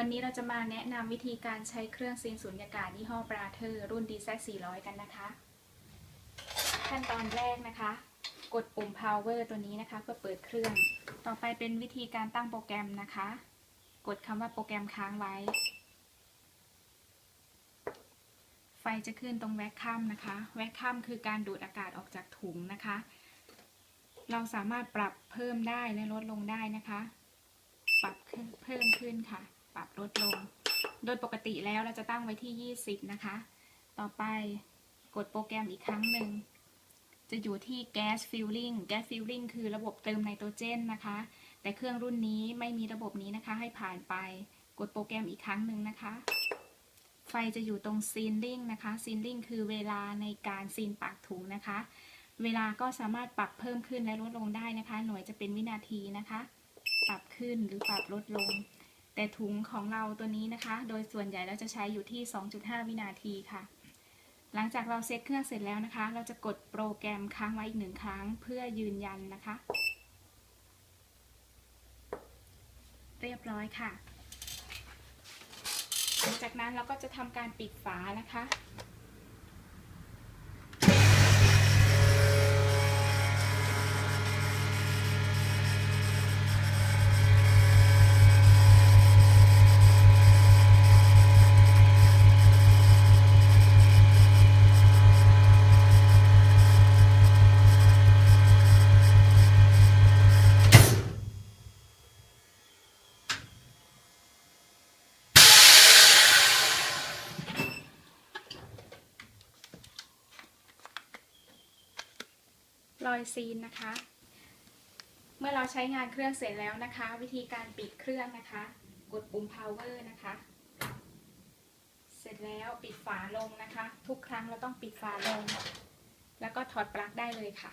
วันนี้เราจะมาแนะนำวิธีการใช้เครื่องซีนสูญญากาศยี่ห้อปราเธอร์รุ่น d z 400 กันนะคะ ขั้นตอนแรกนะคะ กดปุ่ม power ตัวนี้นะคะ เพื่อเปิดเครื่อง ต่อไปเป็นวิธีการตั้งโปรแกรมนะคะ กดคำว่าโปรแกรมค้างไว้ ไฟจะขึ้นตรงแวคคัมนะคะ แวคคัมคือการดูดอากาศออกจากถุงนะคะ เราสามารถปรับเพิ่มได้และลดลงได้นะคะ ปรับเพิ่มขึ้นค่ะ ปรับลดลง โดยปกติแล้วเราจะตั้งไว้ที่ 20 นะคะ ต่อไปกดโปรแกรมอีกครั้งหนึ่ง จะอยู่ที่ Gas Filling Gas Filling คือระบบเติมไนโตรเจนนะคะ แต่เครื่องรุ่นนี้ไม่มีระบบนี้นะคะ ให้ผ่านไป กดโปรแกรมอีกครั้งหนึ่งนะคะ ไฟจะอยู่ตรง Sealing นะคะ Sealing คือเวลาในการซีนปากถุงนะคะ เวลาก็สามารถปรับเพิ่มขึ้นและลดลงได้นะคะ หน่วยจะเป็นวินาทีนะคะ ปรับขึ้นหรือปรับลดลง แต่ถุงของเราตัวนี้นะคะ โดยส่วนใหญ่เราจะใช้อยู่ที่ 2.5 วินาทีค่ะ หลังจากเราเซตเครื่องเสร็จแล้วนะคะ เราจะกดโปรแกรมค้างไว้อีกหนึ่งครั้งเพื่อยืนยันนะคะ เรียบร้อยค่ะ หลังจากนั้นเราก็จะทำการปิดฝานะคะ รอยซีนนะคะ เมื่อเราใช้งานเครื่องเสร็จแล้วนะคะ วิธีการปิดเครื่องนะคะ กดปุ่ม power นะคะ เสร็จแล้วปิดฝาลงนะคะ ทุกครั้งเราต้องปิดฝาลง แล้วก็ถอดปลั๊กได้เลยค่ะ